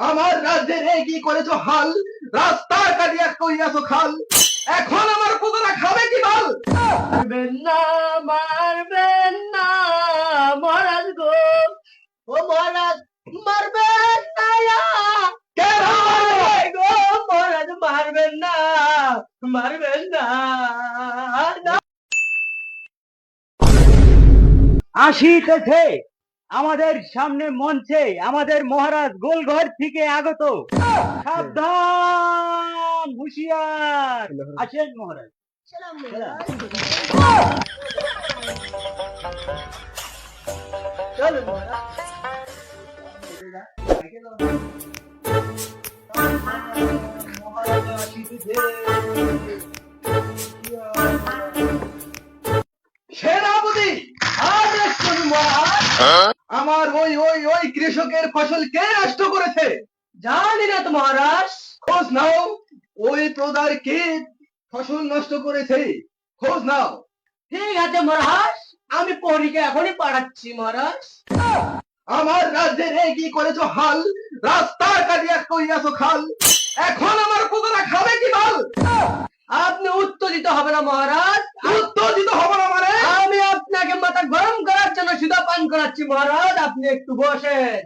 আমার রাজ্যের এ কি করেছ হাল? রাস্তার কাটিয়া কইয়াছো খাল। এখন আমার কুকুরা খাবে কি বল? মারবেন না মারবেন না মহারাজ গো। ও মহারাজ মারবেন না? গো মহারাজ মারবেন না মারবেন না না। আসিতেছে আমাদের সামনে মঞ্চে আমাদের মহারাজ গোলঘর থেকে আগত। সাবধান, হুশিয়ার। আসেন মহারাজ। সেনাপতি, আদেশ করুন মহারাজ আমার ওই ওই ওই কৃষকের ফসল কে নষ্ট করেছে? জানি না তো মহারাজ? খোঁজ নাও ওই প্রদার কে ফসল নষ্ট করেছে? খোঁজ নাও। ঠিক আছে মহারাজ আমি পরীকে এখনই পাঠাচ্ছি মহারাজ। আমার রাজ্যের এ কি করেছ হাল? রাস্তার কাটিয়া কইয়াছো খাল। এখন আমার কুকুরা খাবে কি বল আপনি উত্তর দিতে হবে না মহারাজ। করাচ্ছি মহারাজ আপনি একটু বসেন।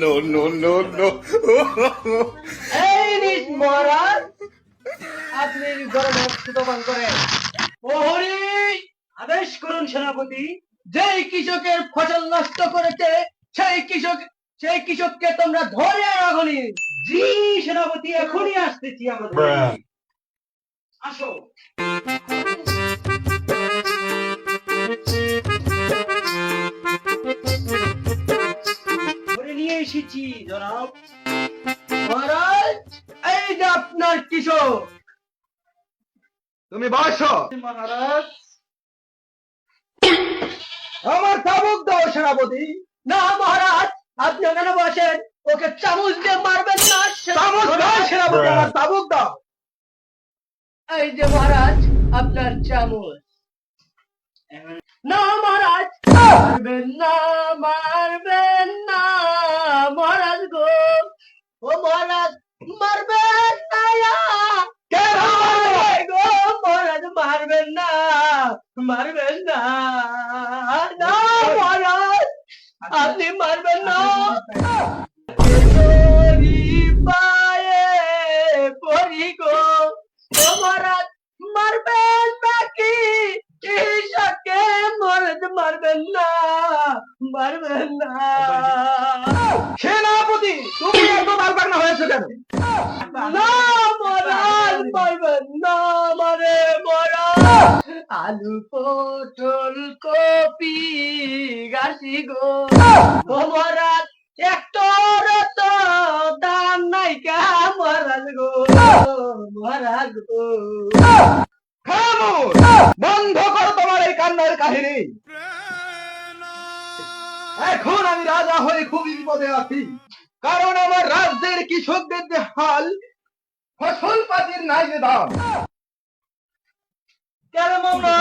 no, no, no, no. এই নিস মহারাজ আপনি গরম সুদা পান করেন প্রহরী আদেশ করুন সেনাপতি যেই কৃষকের ফসল নষ্ট করেছে সেই কৃষক সেই কৃষককে তোমরা ধরে আগুনি জি সেনাপতি এখনই আসতেছি আমাদের। আসো। জনাব। মহারাজ এই যে আপনার কৃষক। তুমি বস মহারাজ। আমার চাবুক দাও সেনাপতি। না মহারাজ আপনি ওখানে বসেন। ওকে চামচ দিয়ে মারবেন না চামচ দাও সেনাপতি আমার চাবুক দাও। এই যে মহারাজ আপনার চামচ। না মহারাজ মারবেন না। মারবেন না। না মহারাজ আপনি মারবেন না পায়ে পরি গো মহারাজ মারবেন নাকি ঈশাকে মহারাজ মারবেন না মারবেন না সেনাপতি, তুমি এত বারবার না পটল কপি গাছি গো। মহারাজ একটার তো দাম নাই কা মহারাজ গো। মহারাজ গো। খামোশ! বন্ধ করো তোমার এই কান্নার কাহিনী। এখন আমি রাজা হয়ে খুবই বিপদে আছি। কারণ আমার রাজ্যের কৃষকদের যে হাল ফসল পাতির নাই যে দাম। কেন মামলা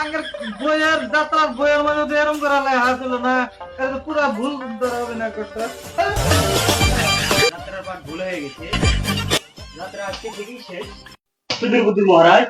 আগের বইয়ের যাত্রার বইয়ের মধ্যে তো এরম করা লাগে হাসিল না এটা তো পুরা ভুল ধরা হবে না করতে। যাত্রার পাঠ ভুল হয়ে গেছে। যাত্রা আজকে দেখি শেষ। বুদ্ধি মহারাজ।